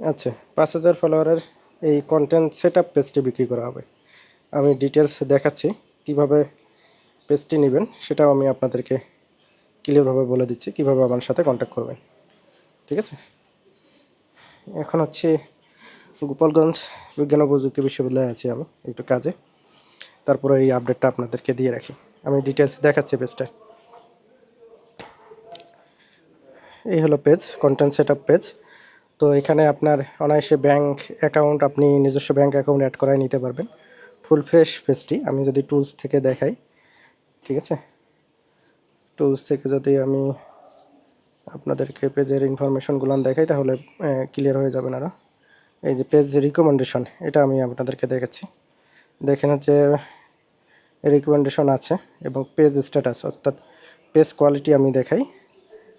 আচ্ছা পাঁচ হাজার ফলোয়ারের এই কন্টেন্ট সেট আপ পেজটি বিক্রি করা হবে। আমি ডিটেলস দেখাচ্ছি, কীভাবে পেজটি নেবেন সেটাও আমি আপনাদেরকে ক্লিয়ারভাবে বলে দিচ্ছি, কীভাবে আমার সাথে কন্ট্যাক্ট করবেন। ঠিক আছে? এখন হচ্ছে গোপালগঞ্জ বিজ্ঞান ও প্রযুক্তি বিশ্ববিদ্যালয়ে আছি আমি একটু কাজে। তারপরে এই আপডেটটা আপনাদেরকে দিয়ে রাখি। আমি ডিটেলস দেখাচ্ছি পেজটা এই হলো page content set up page তো এখানে আপনার অনায়াসে ব্যাংক অ্যাকাউন্ট আপনি নিজস্ব ব্যাংক অ্যাকাউন্ট অ্যাড করায় নিতে পারবেন। ফুল ফ্রেশ পেজটি আমি যদি টুলস থেকে দেখাই, ঠিক আছে? টুলস থেকে যদি আমি আপনাদেরকে পেজের ইনফরমেশনগুলো দেখাই, তাহলে ক্লিয়ার হয়ে যাবেন আরও এই যে পেজ রিকমেন্ডেশন এটা আমি আপনাদেরকে দেখেছি। দেখেন হচ্ছে রিকমেন্ডেশন আছে এবং পেজ স্ট্যাটাস অর্থাৎ পেজ কোয়ালিটি আমি দেখাই।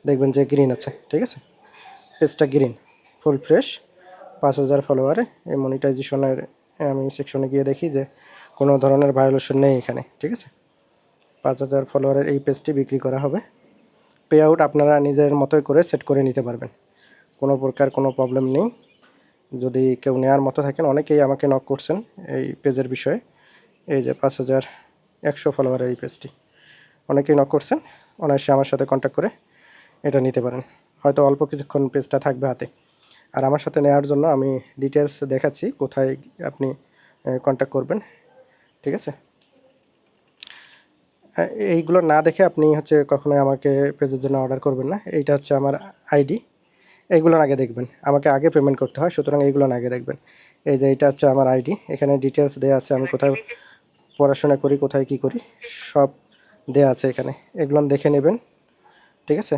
দেখবেন যে গ্রিন আছে, ঠিক আছে? পেজটা গ্রিন ফুল ফ্রেশ, পাঁচ হাজার ফলোয়ারে এই মনিটাইজেশনের আমি সেকশনে গিয়ে দেখি যে কোনো ধরনের ভায়োলেশন নেই এখানে, ঠিক আছে? পাঁচ হাজার ফলোয়ারের এই পেজটি বিক্রি করা হবে। পে আউট আপনারা নিজের মতোই করে সেট করে নিতে পারবেন। কোনো প্রকার কোনো প্রবলেম নেই। যদি কেউ নেওয়ার মতো থাকেন, অনেকেই আমাকে নক করছেন এই পেজের বিষয়ে। এই যে পাঁচ হাজার একশো ফলোয়ারের এই পেজটি অনেকেই নক করছেন, অনায়াসে আমার সাথে কন্ট্যাক্ট করে এটা নিতে পারেন। হয়তো অল্প কিছুক্ষণ পেজটা থাকবে হাতে। আর আমার সাথে নেওয়ার জন্য আমি ডিটেলস দেখাচ্ছি, কোথায় আপনি কন্ট্যাক্ট করবেন, ঠিক আছে? এইগুলো না দেখে আপনি হচ্ছে কখনোই আমাকে পেজের জন্য অর্ডার করবেন না, এইটা হচ্ছে আমার আইডি এইগুলো আগে দেখবেন, আমাকে আগে পেমেন্ট করতে হয়, সুতরাং এইগুলো আগে দেখবেন। এই যে এটা হচ্ছে আমার আইডি এখানে ডিটেলস দেওয়া আছে, আমি কোথায় পড়াশোনা করি, কোথায় কি করি, সব দেওয়া আছে এখানে, এগুলো দেখে নেবেন, ঠিক আছে?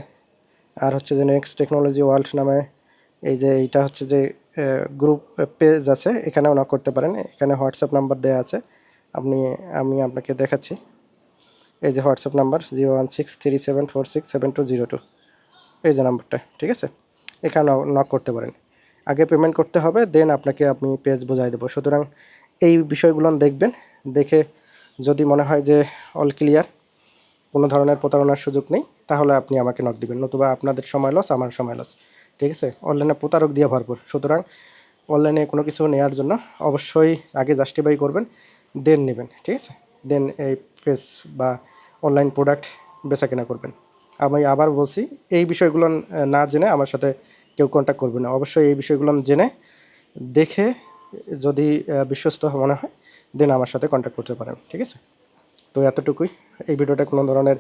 আর হচ্ছে যে নেক্সট টেকনোলজি ওয়ার্ল্ড নামে এই যে এইটা হচ্ছে যে গ্রুপ পেজ আছে, এখানেও নক করতে পারেন। এখানে হোয়াটসঅ্যাপ নাম্বার দেওয়া আছে। আপনি, আমি আপনাকে দেখাচ্ছি। এই যে WhatsApp number zero one six three seven four six seven two zero two এই যে নাম্বারটা ঠিক আছে? এখানে নক করতে পারেন। আগে পেমেন্ট করতে হবে দেন আপনাকে আমি পেজ বোঝাই দেবো। সুতরাং এই বিষয়গুলো দেখবেন, দেখে যদি মনে হয় যে অল ক্লিয়ার কোনো ধরনের প্রতারণার সুযোগ নেই, তাহলে আপনি আমাকে নক দিবেন। নতুবা আপনাদের সময় লস আমার সময় লস ঠিক আছে? অনলাইনে প্রতারক দিয়ে ভরপুর। সুতরাং অনলাইনে কোনো কিছু নেওয়ার জন্য অবশ্যই আগে জাস্টিফাই করবেন দেন নেবেন, ঠিক আছে? দেন এই পেজ বা অনলাইন প্রোডাক্ট বেচা কেনা করবেন। আমি আবার বলছি, এই বিষয়গুলো না জেনে আমার সাথে কেউ কন্ট্যাক্ট করবে না। অবশ্যই এই বিষয়গুলো জেনে দেখে যদি বিশ্বস্ত মনে হয় দেন আমার সাথে কন্ট্যাক্ট করতে পারেন, ঠিক আছে? তো এতটুকুই। এই ভিডিওটা কোনো ধরনের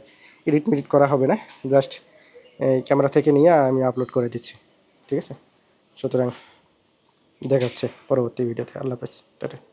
এডিট মিডিট করা হবে না। জাস্ট এই ক্যামেরা থেকে নিয়ে আমি আপলোড করে দিচ্ছি। ঠিক আছে? সুতরাং দেখাচ্ছে পরবর্তী ভিডিওতে। আল্লাহ হাফেজ। টাটা।